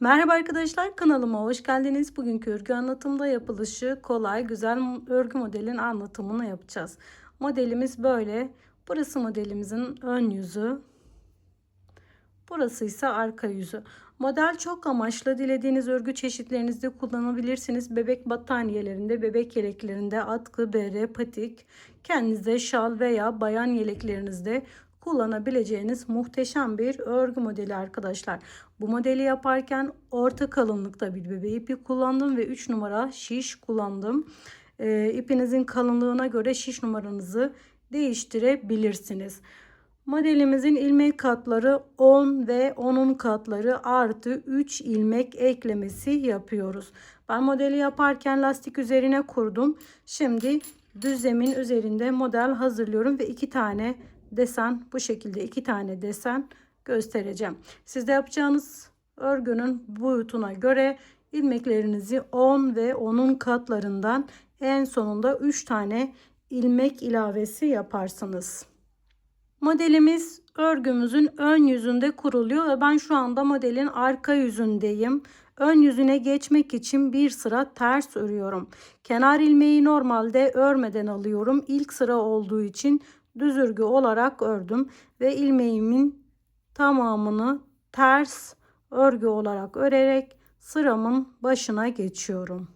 Merhaba arkadaşlar kanalıma hoş geldiniz. Bugünkü örgü anlatımda yapılışı kolay güzel örgü modelin anlatımını yapacağız. Modelimiz böyle. Burası modelimizin ön yüzü. Burası ise arka yüzü. Model çok amaçlı. Dilediğiniz örgü çeşitlerinizde kullanabilirsiniz. Bebek battaniyelerinde, bebek yeleklerinde, atkı, bere, patik, kendinize şal veya bayan yeleklerinizde kullanabileceğiniz muhteşem bir örgü modeli arkadaşlar. Bu modeli yaparken orta kalınlıkta bir bebe ipi kullandım ve 3 numara şiş kullandım. E, ipinizin kalınlığına göre şiş numaranızı değiştirebilirsiniz. Modelimizin ilmek katları 10 ve 10'un katları artı 3 ilmek eklemesi yapıyoruz. Ben modeli yaparken lastik üzerine kurdum. Şimdi düz zemin üzerinde model hazırlıyorum ve iki tane desen bu şekilde iki tane desen göstereceğim. Sizde yapacağınız örgünün boyutuna göre ilmeklerinizi 10 ve 10'un katlarından en sonunda 3 tane ilmek ilavesi yaparsınız. Modelimiz örgümüzün ön yüzünde kuruluyor ve ben şu anda modelin arka yüzündeyim. Ön yüzüne geçmek için bir sıra ters örüyorum. Kenar ilmeği normalde örmeden alıyorum. İlk sıra olduğu için düz örgü olarak ördüm ve ilmeğimin tamamını ters örgü olarak örerek sıramın başına geçiyorum.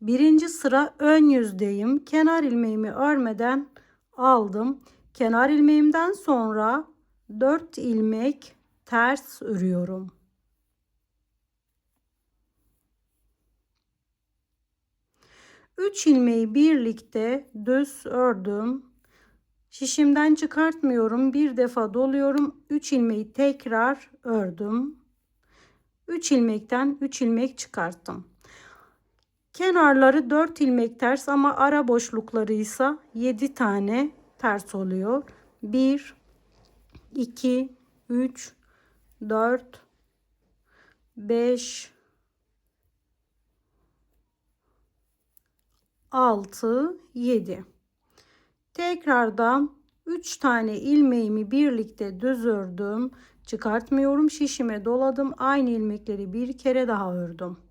Birinci sıra ön yüzdeyim. Kenar ilmeğimi örmeden aldım. Kenar ilmeğimden sonra 4 ilmek ters örüyorum. Üç ilmeği birlikte düz ördüm. Şişimden çıkartmıyorum. Bir defa doluyorum. 3 ilmeği tekrar ördüm. 3 ilmekten 3 ilmek çıkarttım. Kenarları 4 ilmek ters ama ara boşlukları ise 7 tane ters oluyor. 1 2 3 4 5 6 7 Tekrardan 3 tane ilmeğimi birlikte düz ördüm. Çıkartmıyorum. Şişime doladım. Aynı ilmekleri bir kere daha ördüm.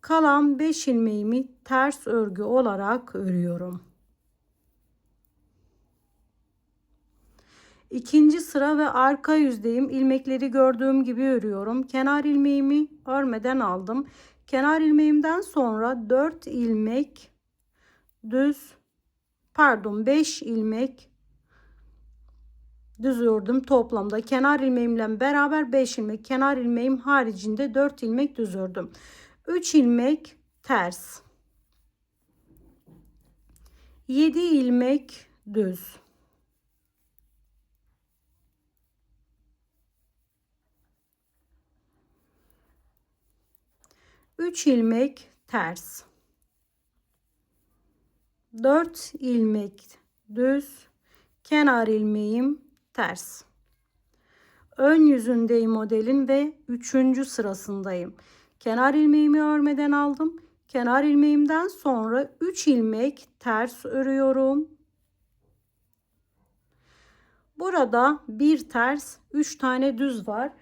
Kalan 5 ilmeğimi ters örgü olarak örüyorum. İkinci sıra ve arka yüzdeyim. İlmekleri gördüğüm gibi örüyorum. Kenar ilmeğimi örmeden aldım. Kenar ilmeğimden sonra 4 ilmek düz pardon 5 ilmek düz ördüm toplamda. Kenar ilmeğimle beraber 5 ilmek, kenar ilmeğim haricinde 4 ilmek düz ördüm. 3 ilmek ters. 7 ilmek düz. Üç ilmek ters. 4 ilmek düz. Kenar ilmeğim ters. Ön yüzündeyim modelin ve üçüncü sırasındayım Kenar ilmeğimi örmeden aldım. Kenar ilmeğimden sonra 3 ilmek ters örüyorum. Burada bir ters, 3 tane düz var.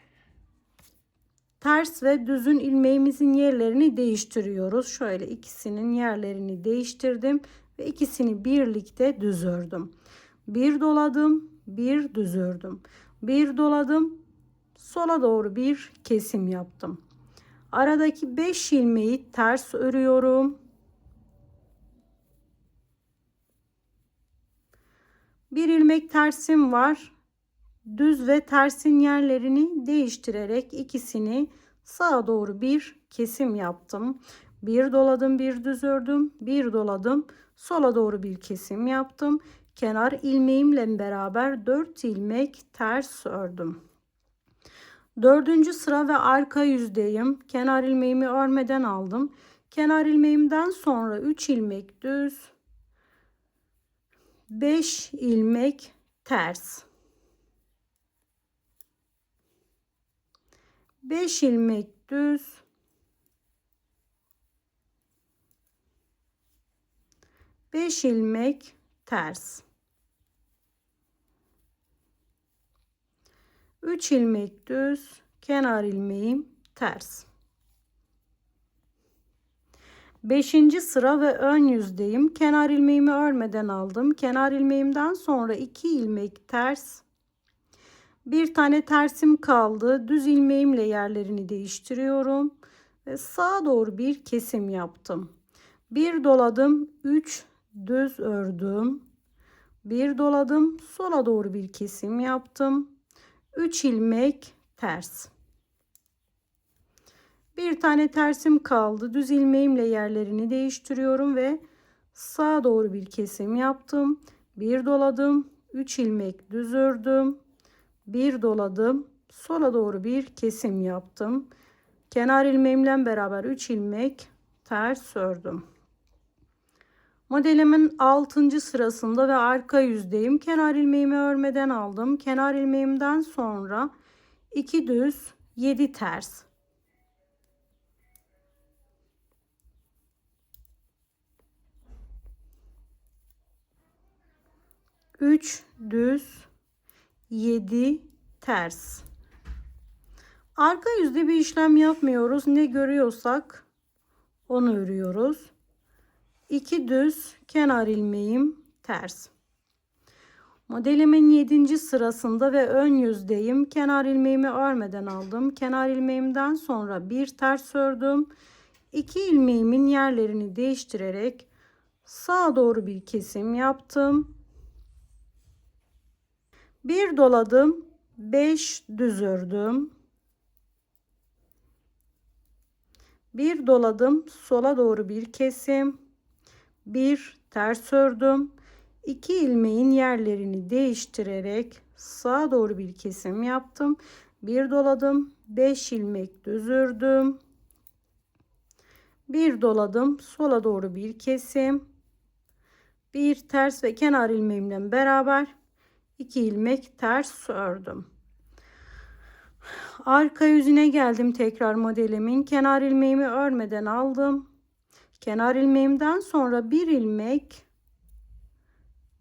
Ters ve düzün ilmeğimizin yerlerini değiştiriyoruz. Şöyle ikisinin yerlerini değiştirdim ve ikisini birlikte düz ördüm. Bir doladım, bir düz ördüm. Bir doladım, sola doğru bir kesim yaptım. Aradaki 5 ilmeği ters örüyorum. Bir ilmek tersim var. Düz ve tersin yerlerini değiştirerek ikisini sağa doğru bir kesim yaptım. Bir doladım, bir düz ördüm, bir doladım. Sola doğru bir kesim yaptım. Kenar ilmeğimle beraber 4 ilmek ters ördüm. Dördüncü sıra ve arka yüzdeyim. Kenar ilmeğimi örmeden aldım. Kenar ilmeğimden sonra 3 ilmek düz, 5 ilmek ters. 5 ilmek düz, 5 ilmek ters. 3 ilmek düz, kenar ilmeğim ters. 5. sıra ve ön yüzdeyim. Kenar ilmeğimi örmeden aldım. Kenar ilmeğimden sonra 2 ilmek ters. Bir tane tersim kaldı. Düz ilmeğimle yerlerini değiştiriyorum ve sağa doğru bir kesim yaptım. Bir doladım, 3 düz ördüm. Bir doladım, sola doğru bir kesim yaptım. 3 ilmek ters. Bir tane tersim kaldı. Düz ilmeğimle yerlerini değiştiriyorum ve sağa doğru bir kesim yaptım. Bir doladım, 3 ilmek düz ördüm. Bir doladım, sola doğru bir kesim yaptım. Kenar ilmeğimle beraber 3 ilmek ters ördüm. Modelimin 6. sırasında ve arka yüzdeyim. Kenar ilmeğimi örmeden aldım. Kenar ilmeğimden sonra 2 düz 7 ters. Üç düz, yedi ters. Arka yüzde bir işlem yapmıyoruz. Ne görüyorsak onu örüyoruz. 2 düz kenar ilmeğim ters. Modelimin 7. sırasında ve ön yüzdeyim. Kenar ilmeğimi örmeden aldım. Kenar ilmeğimden sonra bir ters ördüm. 2 ilmeğimin yerlerini değiştirerek sağa doğru bir kesim yaptım. Bir doladım. 5 düz ördüm. Bir doladım. Sola doğru bir kesim bir ters ördüm. 2 ilmeğin yerlerini değiştirerek sağa doğru bir kesim yaptım. Bir doladım. 5 ilmek düz ördüm. Bir doladım. Sola doğru bir kesim. Bir ters ve kenar ilmeğimle beraber 2 ilmek ters ördüm. Arka yüzüne geldim tekrar modelimin. Kenar ilmeğimi örmeden aldım. Kenar ilmeğimden sonra bir ilmek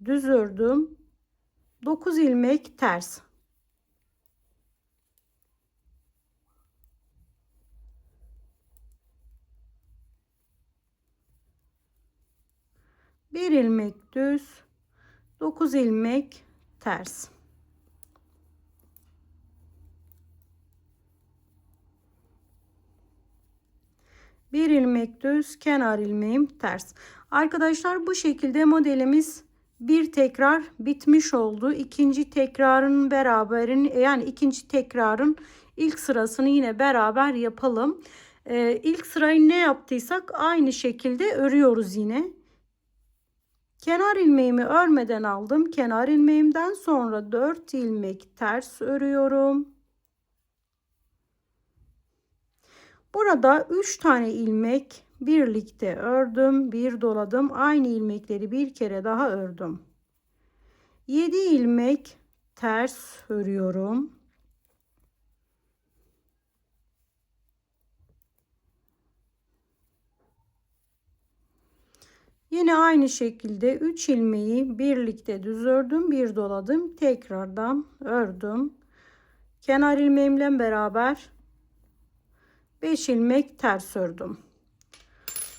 düz ördüm. 9 ilmek ters. Bir ilmek düz, 9 ilmek ters. Bir ilmek düz kenar ilmeğim ters. Arkadaşlar bu şekilde modelimiz bir tekrar bitmiş oldu. İkinci tekrarın beraberin yani ikinci tekrarın ilk sırasını yine beraber yapalım. Ee, ilk sırayı ne yaptıysak aynı şekilde örüyoruz yine. Kenar ilmeğimi örmeden aldım. Kenar ilmeğimden sonra 4 ilmek ters örüyorum Burada 3 tane ilmek birlikte ördüm. Bir doladım. Aynı ilmekleri bir kere daha ördüm. 7 ilmek ters örüyorum. Yine aynı şekilde 3 ilmeği birlikte düz ördüm, bir doladım, tekrardan ördüm. Kenar ilmeğimle beraber 5 ilmek ters ördüm.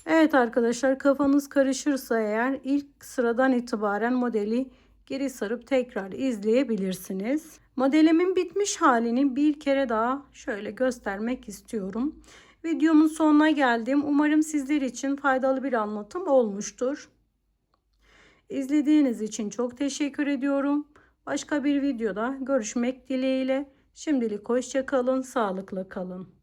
Evet arkadaşlar kafanız karışırsa eğer ilk sıradan itibaren modeli geri sarıp tekrar izleyebilirsiniz. Modelimin bitmiş halini bir kere daha şöyle göstermek istiyorum. Videomun sonuna geldim. Umarım sizler için faydalı bir anlatım olmuştur. İzlediğiniz için çok teşekkür ediyorum. Başka bir videoda görüşmek dileğiyle. Şimdilik hoşça kalın, sağlıkla kalın.